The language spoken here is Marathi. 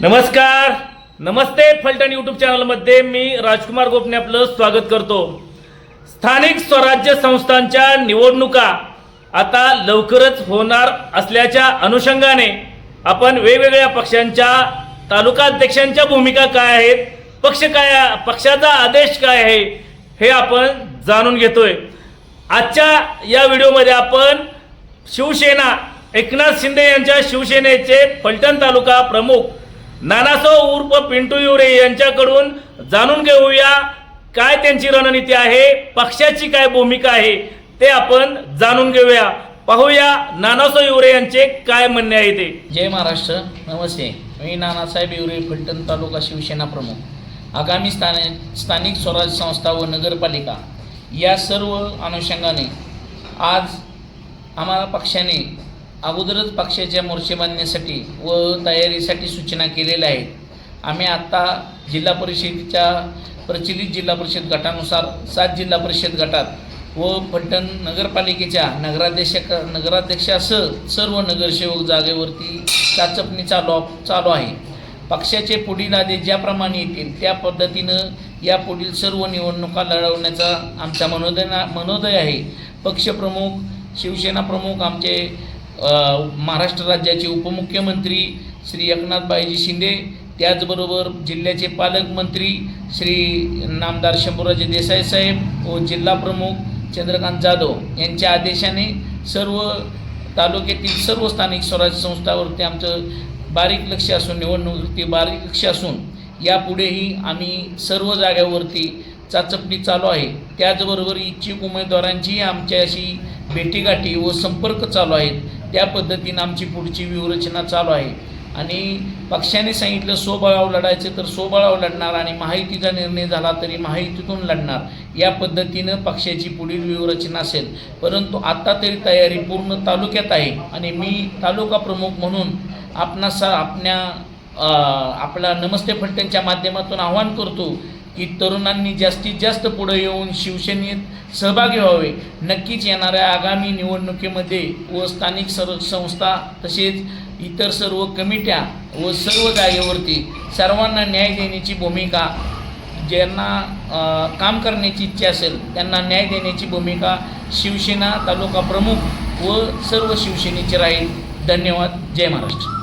नमस्कार. नमस्ते फलटण यूट्यूब चॅनलमध्ये मी राजकुमार गोपने आपलं स्वागत करतो. स्थानिक स्वराज्य संस्थांच्या निवडणुका आता लवकरच होणार असल्याच्या अनुषंगाने आपण वेगवेगळ्या पक्षांच्या तालुका अध्यक्षांच्या भूमिका काय आहेत पक्ष काय पक्षाचा आदेश काय आहे हे आपण जाणून घेतोय. आजच्या या व्हिडिओमध्ये आपण शिवसेना एकनाथ शिंदे यांच्या शिवसेनेचे फलटण तालुका प्रमुख नानासो उर्फ पिंटू युरे यांच्याकडून जाणून घेऊया काय त्यांची रणनीती आहे पक्षाची काय भूमिका आहे ते आपण जाणून घेऊया. पाहूया नानासो युरे यांचे काय म्हणणे आहे ते. जय महाराष्ट्र नमस्ते. मी नानासाहेब युरे फलटण तालुका शिवसेना प्रमुख. आगामी स्थानिक स्थानिक स्वराज्य संस्था व नगरपालिका या सर्व अनुषंगाने आज आम्हाला पक्षाने अगोदरच पक्षाच्या मोर्चे बांधण्यासाठी व तयारीसाठी सूचना केलेल्या आहेत. आम्ही आत्ता जिल्हा परिषदेच्या प्रचलित जिल्हा परिषद गटानुसार सात जिल्हा परिषद गटात व फलटण नगरपालिकेच्या नगराध्यक्ष नगराध्यक्षासह सर्व नगरसेवक जागेवरती चाचपणी चालू चालू आहे. पक्षाचे पुढील आदेश ज्याप्रमाणे येतील त्या पद्धतीनं या पुढील सर्व निवडणुका लढवण्याचा आमचा मनोदय मनोदय आहे. पक्षप्रमुख शिवसेना प्रमुख आमचे महाराष्ट्र राज्याचे उपमुख्यमंत्री श्री एकनाथबाईजी शिंदे त्याचबरोबर जिल्ह्याचे पालकमंत्री श्री नामदार शंभूराजे देसाई साहेब व जिल्हा प्रमुख चंद्रकांत जाधव यांच्या आदेशाने सर्व तालुक्यातील सर्व स्थानिक स्वराज्य संस्थावरती आमचं बारीक लक्ष असून निवडणुकीवरती बारीक लक्ष असून यापुढेही आम्ही सर्व जाग्यावरती चाचपणी चालू आहे. त्याचबरोबर इच्छुक उमेदवारांची आमच्याशी भेटीगाठी व संपर्क चालू आहेत. त्या पद्धतीनं आमची पुढची व्यूहरचना चालू आहे. आणि पक्षाने सांगितलं स्वबळावर लढायचं तर स्वबळावर लढणार आणि महायुतीचा निर्णय झाला तरी महायुतीतून लढणार. या पद्धतीनं पक्षाची पुढील व्यूहरचना असेल. परंतु आत्ता तरी तयारी पूर्ण तालुक्यात आहे आणि मी तालुका प्रमुख म्हणून आपणास आपल्या आपला नमस्ते फलटणच्या माध्यमातून आवाहन करतो की तरुणांनी जास्तीत जास्त पुढे येऊन शिवसेनेत सहभागी व्हावे. नक्कीच येणाऱ्या आगामी निवडणुकीमध्ये व स्थानिक सर्व संस्था तसेच इतर सर्व कमिट्या व सर्व जागेवरती सर्वांना न्याय देण्याची भूमिका ज्यांना काम करण्याची इच्छा असेल त्यांना न्याय देण्याची भूमिका शिवसेना तालुका प्रमुख व सर्व शिवसेनेची राहील. धन्यवाद. जय महाराष्ट्र.